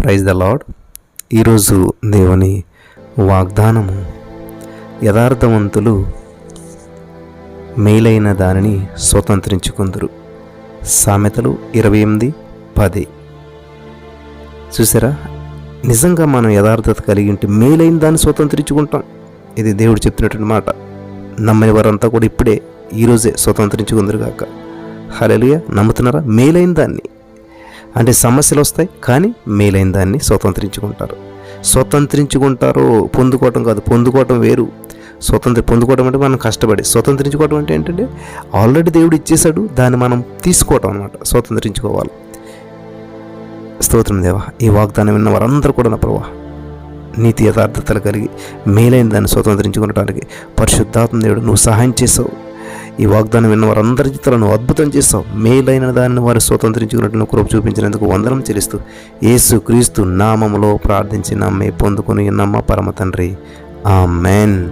Praise the lord ఈరోజు దేవుని వాగ్దానము యథార్థవంతులు మేలైన దానిని స్వతంత్రించుకుందరు. సామెతలు ఇరవై ఎనిమిది పది. చూసారా? నిజంగా మనం యథార్థత కలిగి ఉంటే మేలైన దాన్ని స్వతంత్రించుకుంటాం. ఇది దేవుడు చెప్తున్నటువంటి మాట. నమ్మని వారంతా కూడా ఇప్పుడే ఈరోజే స్వతంత్రించుకుందరు కాక హలలుయ నమ్ముతున్నారా? మేలైన దాన్ని. అంటే సమస్యలు వస్తాయి కానీ మేలైన దాన్ని స్వతంత్రించుకుంటారు. స్వతంత్రించుకుంటారు పొందుకోవటం కాదు పొందుకోవటం వేరు. స్వతంత్ర పొందుకోవడం అంటే మనం కష్టపడి స్వతంత్రించుకోవడం అంటే ఏంటంటే ఆల్రెడీ దేవుడు ఇచ్చేశాడు దాన్ని మనం తీసుకోవటం అనమాట స్వతంత్రించుకోవాలి. స్తోత్రం దేవా ఈ వాగ్దానం విన్న వారందరూ కూడా నా ప్రభా నీతి యథార్థతలు కలిగి మేలైన దాన్ని స్వతంత్రించుకునడానికి పరిశుద్ధాత్మ దేవుడు నువ్వు సహాయం చేసావు. ఈ వాగ్దానం విన్న వారందరి జీతాలను అద్భుతం చేస్తావు మేలైన దానిని వారు స్వతంత్రించుకున్నట్టు కృప చూపించినందుకు వందనం చెల్లిస్తూ యేసు క్రీస్తు నామములో ప్రార్థించి నమ్మే పొందుకుని నమ్మ పరమ తండ్రి. ఆమెన్.